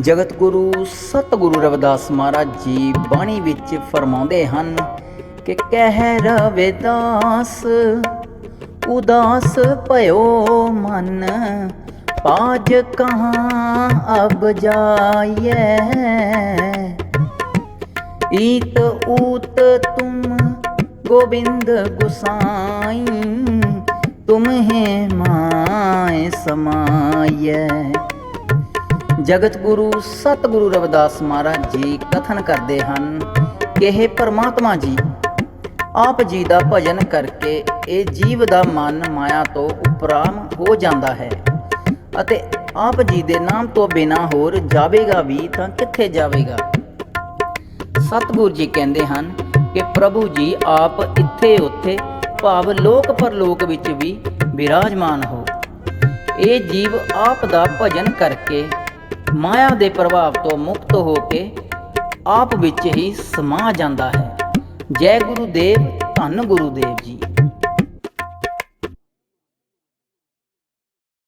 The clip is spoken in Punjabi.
ਜਗਤ ਗੁਰੂ ਸਤਿਗੁਰੂ ਰਵਿਦਾਸ ਮਹਾਰਾਜ ਜੀ ਬਾਣੀ ਵਿੱਚ ਫਰਮਾਉਂਦੇ ਹਨ ਕਿ ਕਹਿ ਰਵਿਦਾਸ ਉਦਾਸ ਭਇਓ ਮਨ, ਪਾਜ ਕਹਾਂ ਅਬ ਜਾਈਐ? ਈਤ ਊਤ ਤੁਮ ਗੋਬਿੰਦ ਗੁਸਾਈ, ਤੁਮਹਿ ਮਾਇ ਸਮਾਈਐ। ਜਗਤ ਗੁਰੂ ਸਤਿਗੁਰੂ ਰਵਿਦਾਸ ਮਹਾਰਾਜ ਜੀ ਕਥਨ ਕਰਦੇ ਹਨ ਕਿ ਇਹ ਪਰਮਾਤਮਾ ਜੀ, ਆਪ ਜੀ ਦਾ ਭਜਨ ਕਰਕੇ ਇਹ ਜੀਵ ਦਾ ਮਨ ਮਾਇਆ ਤੋਂ ਉਪਰਾਮ ਹੋ ਜਾਂਦਾ ਹੈ ਅਤੇ ਆਪ ਜੀ ਦੇ ਨਾਮ ਤੋਂ ਬਿਨਾ ਹੋਰ ਜਾਵੇਗਾ ਵੀ ਤਾਂ ਕਿੱਥੇ ਜਾਵੇਗਾ? ਸਤਿਗੁਰੂ ਜੀ ਕਹਿੰਦੇ ਹਨ ਕਿ ਪ੍ਰਭੂ ਜੀ, ਆਪ ਇੱਥੇ ਉੱਥੇ ਭਾਵ ਲੋਕ ਪਰਲੋਕ ਵਿੱਚ ਵੀ ਵਿਰਾਜਮਾਨ ਹੋ। ਇਹ ਜੀਵ ਆਪ ਦਾ ਭਜਨ ਕਰਕੇ ਮਾਇਆ ਦੇ ਪ੍ਰਭਾਵ ਤੋਂ ਮੁਕਤ ਹੋ ਕੇ ਆਪ ਵਿੱਚ ਹੀ ਸਮਾ ਜਾਂਦਾ ਹੈ। ਜੈ ਗੁਰੂ ਦੇਵ ਧੰਨ ਗੁਰੂ ਦੇਵ ਜੀ।